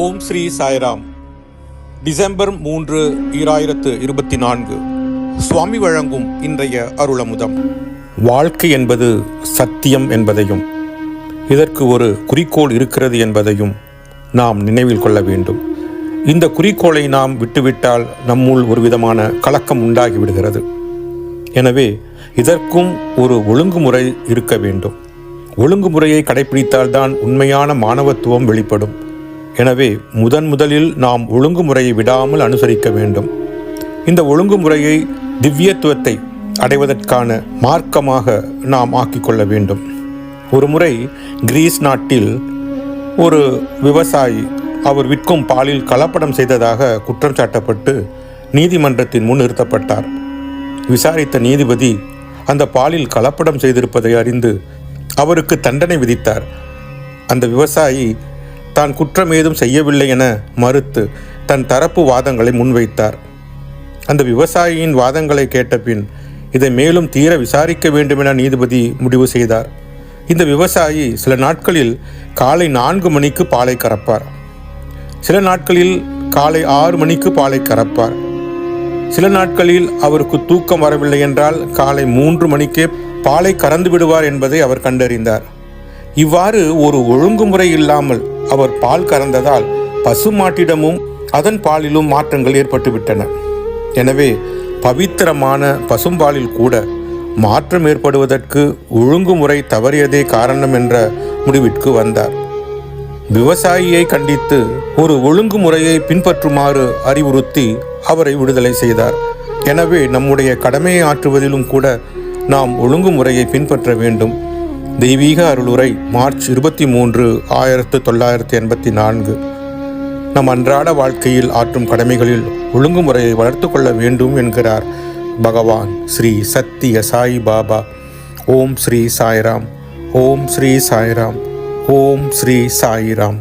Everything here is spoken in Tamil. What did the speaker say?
ஓம் ஸ்ரீ சாய்ராம். டிசம்பர் மூன்று ஈராயிரத்து இருபத்தி நான்கு சுவாமி வழங்கும் இன்றைய அருளமுதம். வாழ்க்கை என்பது சத்தியம் என்பதையும் இதற்கு ஒரு குறிக்கோள் இருக்கிறது என்பதையும் நாம் நினைவில் கொள்ள வேண்டும். இந்த குறிக்கோளை நாம் விட்டுவிட்டால் நம்முள் ஒரு விதமான கலக்கம் உண்டாகிவிடுகிறது எனவே இதற்கும் ஒரு ஒழுங்குமுறை இருக்க வேண்டும். ஒழுங்குமுறையை கடைபிடித்தால்தான் உண்மையான மாணவத்துவம் வெளிப்படும். எனவே முதன் முதலில் நாம் ஒழுங்குமுறையை விடாமல் அனுசரிக்க வேண்டும். இந்த ஒழுங்குமுறையை திவ்யத்துவத்தை அடைவதற்கான மார்க்கமாக நாம் ஆக்கிக்கொள்ள வேண்டும். ஒரு முறை கிரீஸ் நாட்டில் ஒரு விவசாயி அவர் விற்கும் பாலில் கலப்படம் செய்ததாக குற்றம் சாட்டப்பட்டு நீதிமன்றத்தின் முன் நிறுத்தப்பட்டார். விசாரித்த நீதிபதி அந்த பாலில் கலப்படம் செய்திருப்பதை அறிந்து அவருக்கு தண்டனை விதித்தார். அந்த விவசாயி தான் குற்றம் ஏதும் செய்யவில்லை என மறுத்து தன் தரப்பு வாதங்களை முன்வைத்தார். அந்த விவசாயியின் வாதங்களை கேட்டபின் இதை மேலும் தீர விசாரிக்க வேண்டுமென நீதிபதி முடிவு செய்தார். இந்த விவசாயி சில நாட்களில் காலை நான்கு மணிக்கு பாலை கறப்பார். சில நாட்களில் காலை ஆறு மணிக்கு பாலை கறப்பார். சில நாட்களில் அவருக்கு தூக்கம் வரவில்லை என்றால் காலை மூன்று மணிக்கே பாலை கறந்து விடுவார் என்பதை அவர் கண்டறிந்தார். இவ்வாறு ஒரு ஒழுங்குமுறை இல்லாமல் அவர் பால் கறந்ததால் பசுமாட்டிடமும் அதன் பாலிலும் மாற்றங்கள் ஏற்பட்டுவிட்டன. எனவே பவித்திரமான பசும்பாலில் கூட மாற்றம் ஏற்படுவதற்கு ஒழுங்குமுறை தவறியதே காரணம் என்ற முடிவிற்கு வந்தார். விவசாயியை கண்டித்து ஒரு ஒழுங்குமுறையை பின்பற்றுமாறு அறிவுறுத்தி அவரை விடுதலை செய்தார். எனவே நம்முடைய கடமையை ஆற்றுவதிலும் கூட நாம் ஒழுங்குமுறையை பின்பற்ற வேண்டும். தெய்வீக அருளுரை மார்ச் இருபத்தி மூன்று ஆயிரத்து தொள்ளாயிரத்து எண்பத்தி நான்கு. நம் அன்றாட வாழ்க்கையில் ஆற்றும் கடமைகளில் ஒழுங்குமுறையை வளர்த்து கொள்ள வேண்டும் என்கிறார் பகவான் ஸ்ரீ சத்திய சாய் பாபா. ஓம் ஸ்ரீ சாய்ராம் ஓம் ஸ்ரீ சாய்ராம் ஓம் ஸ்ரீ சாய்ராம்.